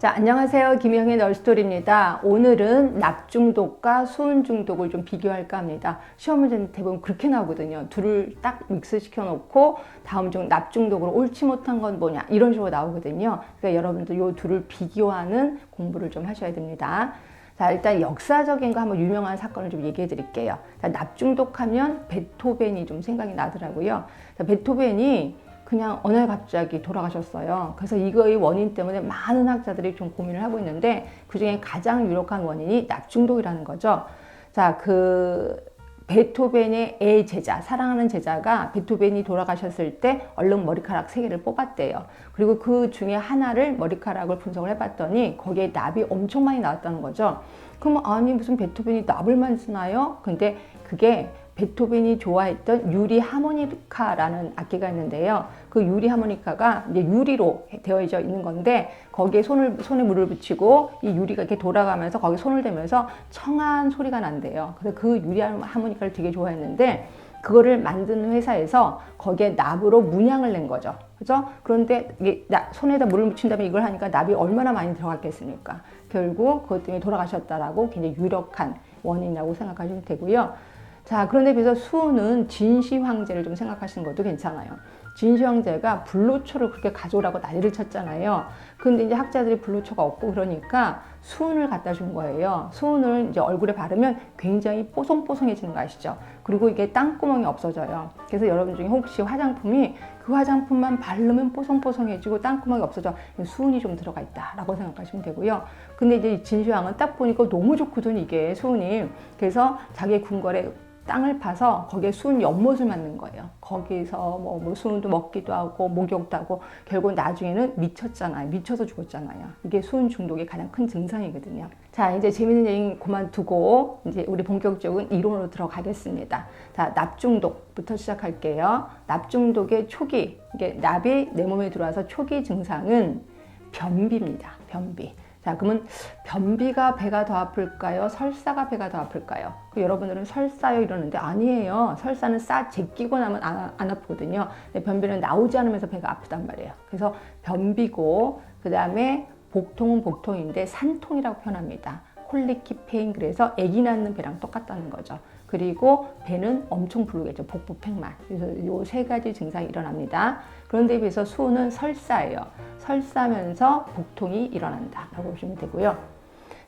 자, 안녕하세요. 김영의 널스토리입니다. 오늘은 납중독과 수은중독을 좀 비교할까 합니다. 시험 문제는 대부분 그렇게 나오거든요. 둘을 딱 믹스시켜 놓고 다음 중 납중독으로 옳지 못한 건 뭐냐 이런 식으로 나오거든요. 그러니까 여러분들 이 둘을 비교하는 공부를 좀 하셔야 됩니다. 자, 일단 역사적인 거 한번 유명한 사건을 좀 얘기해 드릴게요. 자, 납중독하면 베토벤이 좀 생각이 나더라고요. 자, 베토벤이 그냥 어느 날 갑자기 돌아가셨어요. 그래서 이거의 원인 때문에 많은 학자들이 좀 고민을 하고 있는데 그 중에 가장 유력한 원인이 납중독이라는 거죠. 자, 그 베토벤의 애 제자, 사랑하는 제자가 베토벤이 돌아가셨을 때 얼른 머리카락 세 개를 뽑았대요. 그리고 그 중에 하나를 머리카락을 분석을 해봤더니 거기에 납이 엄청 많이 나왔다는 거죠. 그럼 아니 무슨 베토벤이 납을만 쓰나요? 근데 그게 베토벤이 좋아했던 유리 하모니카라는 악기가 있는데요. 그 유리 하모니카가 이제 유리로 되어져 있는 건데 거기에 손을 손에 물을 붙이고 이 유리가 이렇게 돌아가면서 거기 손을 대면서 청한 소리가 난대요. 그래서 그 유리 하모니카를 되게 좋아했는데 그거를 만드는 회사에서 거기에 납으로 문양을 낸 거죠. 그죠? 그런데 손에다 물을 묻힌 다음에 이걸 하니까 납이 얼마나 많이 들어갔겠습니까? 결국 그것 때문에 돌아가셨다라고 굉장히 유력한 원인이라고 생각하시면 되고요. 자, 그런데 비해서 수는 진시 황제를 좀 생각하시는 것도 괜찮아요. 진시 황제가 불로초를 그렇게 가져오라고 난리를 쳤잖아요. 근데 이제 학자들이 불로초가 없고 그러니까 수은을 갖다 준 거예요. 수은을 이제 얼굴에 바르면 굉장히 뽀송뽀송해지는 거 아시죠? 그리고 이게 땅구멍이 없어져요. 그래서 여러분 중에 혹시 화장품이 그 화장품만 바르면 뽀송뽀송해지고 땅구멍이 없어져 수은이 좀 들어가 있다라고 생각하시면 되고요. 근데 이제 진시황은 딱 보니까 너무 좋거든 이게 수은이. 그래서 자기 궁궐에 땅을 파서 거기에 수은 연못을 만든 거예요. 거기서 뭐, 뭐 수은도 먹기도 하고 목욕도 하고 결국 나중에는 미쳤잖아요. 미쳐서 죽었잖아요. 이게 수은 중독의 가장 큰 증상이거든요. 자, 이제 재밌는 얘기 그만두고 이제 우리 본격적인 이론으로 들어가겠습니다. 자, 납중독부터 시작할게요. 납중독의 초기, 이게 납이 내 몸에 들어와서 초기 증상은 변비입니다. 변비. 자, 그러면 변비가 배가 더 아플까요? 설사가 배가 더 아플까요? 그 여러분들은 설사요 이러는데 아니에요. 설사는 싸 제끼고 나면 안, 안 아프거든요. 근데 변비는 나오지 않으면서 배가 아프단 말이에요. 그래서 변비고 그 다음에 복통은 복통인데 산통이라고 표현합니다. 콜리키 페인 그래서 아기 낳는 배랑 똑같다는 거죠. 그리고 배는 엄청 부르겠죠. 복부 팽만. 그래서 이세 가지 증상이 일어납니다. 그런데 비해서 수는 설사예요. 설사면서 복통이 일어난다 라고 보시면 되고요.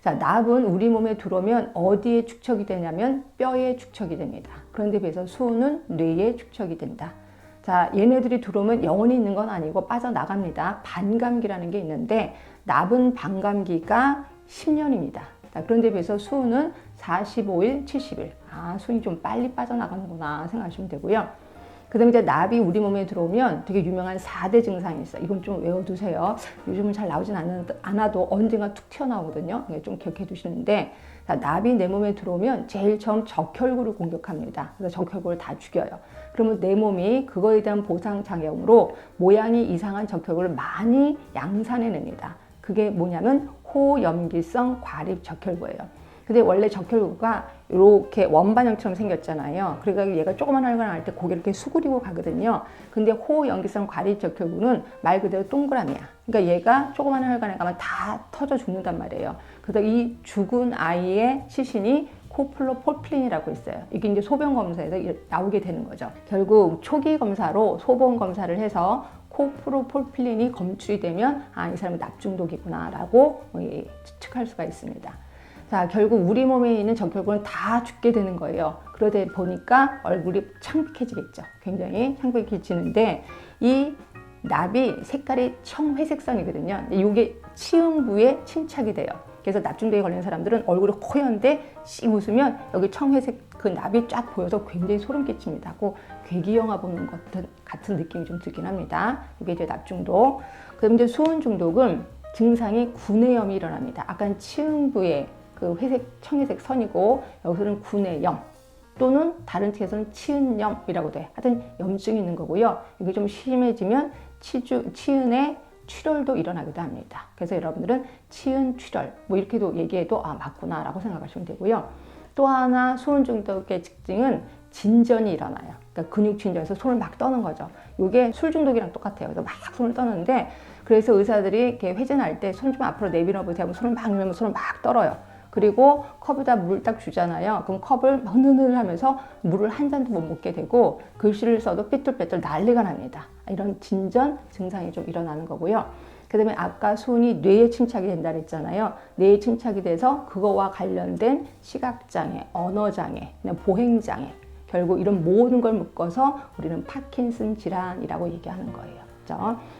자, 납은 우리 몸에 들어오면 어디에 축적이 되냐면 뼈에 축적이 됩니다. 그런데 비해서 수는 뇌에 축적이 된다. 자, 얘네들이 들어오면 영원히 있는 건 아니고 빠져나갑니다. 반감기라는 게 있는데 납은 반감기가 10년입니다. 자, 그런데 비해서 수는 45일, 70일. 아, 수는 좀 빨리 빠져나가는구나 생각하시면 되고요. 그 다음에 이제 납이 우리 몸에 들어오면 되게 유명한 4대 증상이 있어요. 이건 좀 외워두세요. 요즘은 잘 나오진 않아도 언젠가 툭 튀어나오거든요. 좀 기억해 두시는데, 자, 납이 내 몸에 들어오면 제일 처음 적혈구를 공격합니다. 그래서 적혈구를 다 죽여요. 그러면 내 몸이 그거에 대한 보상작용으로 모양이 이상한 적혈구를 많이 양산해냅니다. 그게 뭐냐면 호염기성 과립 적혈구예요. 근데 원래 적혈구가 이렇게 원반형처럼 생겼잖아요. 그러니까 얘가 조그만 혈관 할때 고개를 이렇게 수그리고 가거든요. 근데 호연기성 과립 적혈구는 말 그대로 동그라미야. 그러니까 얘가 조그만 혈관에 가면 다 터져 죽는단 말이에요. 그래서 이 죽은 아이의 시신이 코플로폴플린이라고 있어요. 이게 이제 소변 검사에서 나오게 되는 거죠. 결국 초기 검사로 소변 검사를 해서 코프로폴필린이 검출이 되면 아 이 사람이 납중독이구나 라고 추측할 수가 있습니다. 자, 결국 우리 몸에 있는 적혈구는 다 죽게 되는 거예요. 그러다 보니까 얼굴이 창백해지겠죠. 굉장히 창백해지는데 이 납이 색깔이 청회색선이거든요. 이게 치음부에 침착이 돼요. 그래서 납중독에 걸린 사람들은 얼굴이 코연데 씩 웃으면 여기 청회색 그 납이 쫙 보여서 굉장히 소름 끼칩니다. 하고 괴기 영화 보는 것 같은 느낌이 좀 들긴 합니다. 이게 이제 납중독. 그럼 이제 수은 중독은 증상이 구내염이 일어납니다. 아까 치음부에 그 회색, 청회색 선이고 여기서는 구내염 또는 다른 책에서는 치은염이라고 돼. 하여튼 염증이 있는 거고요. 이게 좀 심해지면 치주, 치은의 출혈도 일어나기도 합니다. 그래서 여러분들은 치은 출혈 뭐 이렇게도 얘기해도 아 맞구나라고 생각하시면 되고요. 또 하나 수은 중독의 특징은 진전이 일어나요. 그러니까 근육 진전에서 손을 막 떠는 거죠. 이게 술 중독이랑 똑같아요. 그래서 막 손을 떠는데 그래서 의사들이 이렇게 회전할 때 손 좀 앞으로 내밀어 보세요 손을 막 내밀면 손을 막 떨어요. 그리고 컵에다 물을 딱 주잖아요. 그럼 컵을 막 느늘 하면서 물을 한 잔도 못 먹게 되고 글씨를 써도 삐뚤빼뚤 난리가 납니다. 이런 진전 증상이 좀 일어나는 거고요. 그 다음에 아까 손이 뇌에 침착이 된다 그랬잖아요. 뇌에 침착이 돼서 그거와 관련된 시각장애, 언어장애, 보행장애, 결국 이런 모든 걸 묶어서 우리는 파킨슨 질환이라고 얘기하는 거예요.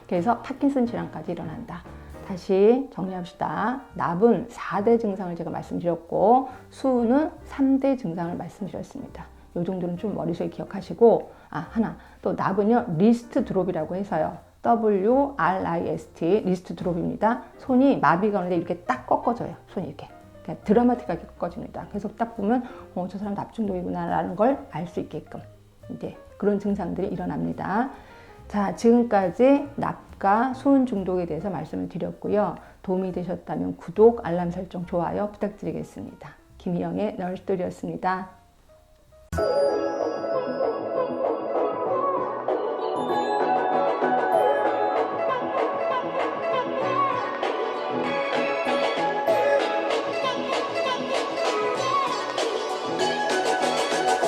그래서 파킨슨 질환까지 일어난다. 다시 정리합시다. 납은 4대 증상을 제가 말씀드렸고 수는 3대 증상을 말씀드렸습니다. 이 정도는 좀 머릿속에 기억하시고 아 하나 또 납은요 리스트 드롭이라고 해서요 W R I S T 리스트 드롭입니다. 손이 마비가 오는데 이렇게 딱 꺾어져요. 손이 이렇게 그러니까 드라마틱하게 꺾어집니다. 그래서 딱 보면 어, 저 사람 납중독이구나라는 걸 알 수 있게끔 이제 그런 증상들이 일어납니다. 자, 지금까지 납과 수은 중독에 대해서 말씀을 드렸고요. 도움이 되셨다면 구독, 알람 설정, 좋아요 부탁드리겠습니다. 김희영의 널스토리였습니다.